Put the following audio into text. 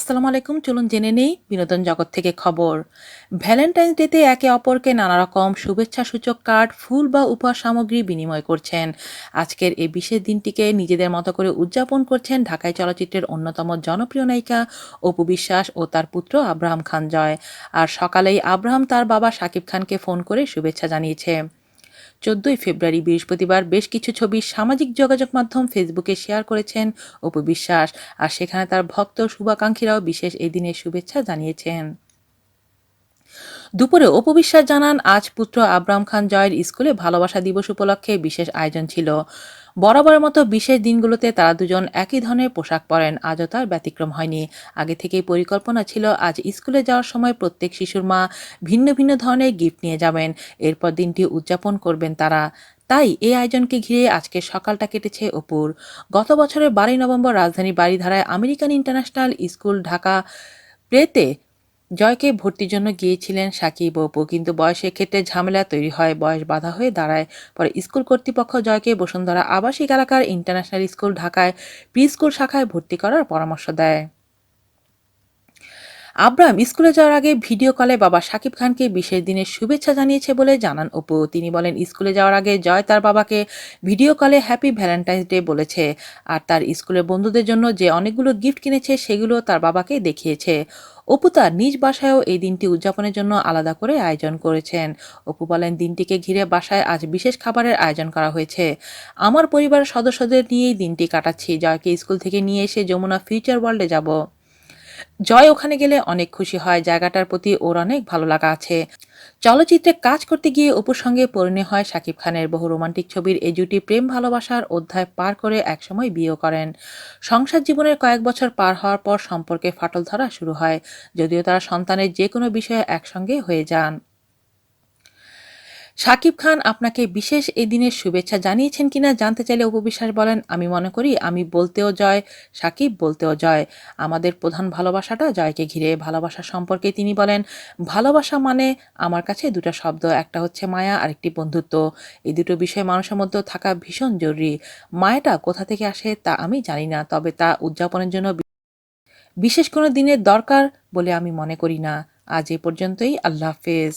আসসালামু আলাইকুম। চলুন জেনে নেই বিনোদন জগৎ থেকে খবর। ভ্যালেন্টাইন্স ডেতে একে অপরকে নানা রকম শুভেচ্ছা সূচক কার্ড, ফুল বা উপহার সামগ্রী বিনিময় করছেন। আজকের এই বিশেষ দিনটিকে নিজেদের মতো করে উদযাপন করছেন ঢাকায় চলচ্চিত্রের অন্যতম জনপ্রিয় নায়িকা অপু বিশ্বাস ও তার পুত্র আব্রাহাম খান জয় আর সকালেই আব্রাহাম তার বাবা শাকিব খানকে ফোন করে শুভেচ্ছা জানিয়েছে। চোদ্দই ফেব্রুয়ারি বৃহস্পতিবার বেশ কিছু ছবি সামাজিক যোগাযোগ মাধ্যম ফেসবুকে শেয়ার করেছেন অপু বিশ্বাস। আর সেখানে তার ভক্ত শুভাকাঙ্ক্ষীরাও বিশেষ এই দিনের শুভেচ্ছা জানিয়েছেন। দুপুরে অপু বিশ্বাস জানান, আজ পুত্র আব্রাম খান জয়ের স্কুলে ভালোবাসা দিবস উপলক্ষে বিশেষ আয়োজন ছিল। বরাবরের মতো বিশেষ দিনগুলোতে তারা দুজন একই ধরনের পোশাক পরেন, আজও তার ব্যতিক্রম হয়নি। আগে থেকেই পরিকল্পনা ছিল, আজ স্কুলে যাওয়ার সময় প্রত্যেক শিশুর মা ভিন্ন ভিন্ন ধরনের গিফট নিয়ে যাবেন। এরপর দিনটি উদযাপন করবেন তারা। তাই এই আয়োজনকে ঘিরে আজকে সকালটা কেটেছে অপুর। গত বছরের বারোই নভেম্বর রাজধানী বাড়িধারায় আমেরিকান ইন্টারন্যাশনাল স্কুল ঢাকা প্লেতে জয়কে ভর্তির জন্য গিয়েছিলেন সাকিব অপু কিন্তু বয়সের ক্ষেত্রে ঝামেলা তৈরি হয়। বয়স বাধা হয়ে দাঁড়ায়। পরে স্কুল কর্তৃপক্ষ জয়কে বসুন্ধরা আবাসিক এলাকার ইন্টারন্যাশনাল স্কুল ঢাকায় প্রি স্কুল শাখায় ভর্তি করার পরামর্শ দেয়। আব্রাহাম স্কুলে যাওয়ার আগে ভিডিও কলে বাবা শাকিব খানকে বিশেষ দিনের শুভেচ্ছা জানিয়েছে বলে জানান অপু। তিনি বলেন, স্কুলে যাওয়ার আগে জয় তার বাবাকে ভিডিও কলে হ্যাপি ভ্যালেন্টাইন্স ডে বলেছে আর তার স্কুলের বন্ধুদের জন্য যে অনেকগুলো গিফট কিনেছে সেগুলো তার বাবাকে দেখিয়েছে। অপু তার নিজ বাসায়ও এই দিনটি উদযাপনের জন্য আলাদা করে আয়োজন করেছেন। অপু বলেন, দিনটিকে ঘিরে বাসায় আজ বিশেষ খাবারের আয়োজন করা হয়েছে। আমার পরিবারের সদস্যদের নিয়েই দিনটি কাটাচ্ছি। জয়কে স্কুল থেকে নিয়ে এসে যমুনা ফিউচার ওয়ার্ল্ডে যাব। জয় ওখানে গেলে অনেক খুশি হয়। জায়গাটার প্রতি ওর অনেক ভালো লাগা আছে। চলচ্চিত্রে কাজ করতে গিয়ে উপসঙ্গে সঙ্গে পরিণয় হয় শাকিব খানের। বহু রোমান্টিক ছবির এই জুটি প্রেম ভালোবাসার অধ্যায় পার করে একসময় বিয়ে করেন। সংসার জীবনের কয়েক বছর পার হওয়ার পর সম্পর্কে ফাটল ধরা শুরু হয়। যদিও তারা সন্তানের যে কোনো বিষয়ে একসঙ্গে হয়ে যান। শাকিব খান আপনাকে বিশেষ এই দিনের শুভেচ্ছা জানিয়েছেন কিনা জানতে চাইলে উপবিশ্বাস বলেন, আমি মনে করি আমি বলতেও জয়, সাকিব বলতেও জয়। আমাদের প্রধান ভালোবাসাটা জয়কে ঘিরে। ভালোবাসা সম্পর্কে তিনি বলেন, ভালোবাসা মানে আমার কাছে দুটো শব্দ, একটা হচ্ছে মায়া, আরেকটি বন্ধুত্ব। এই দুটো বিষয় মানুষের মধ্যে থাকা ভীষণ জরুরি। মায়াটা কোথা থেকে আসে তা আমি জানি না, তবে তা উদযাপনের জন্য বিশেষ কোনো দিনের দরকার বলে আমি মনে করি না। আজ এ পর্যন্তই, আল্লাহ হাফেজ।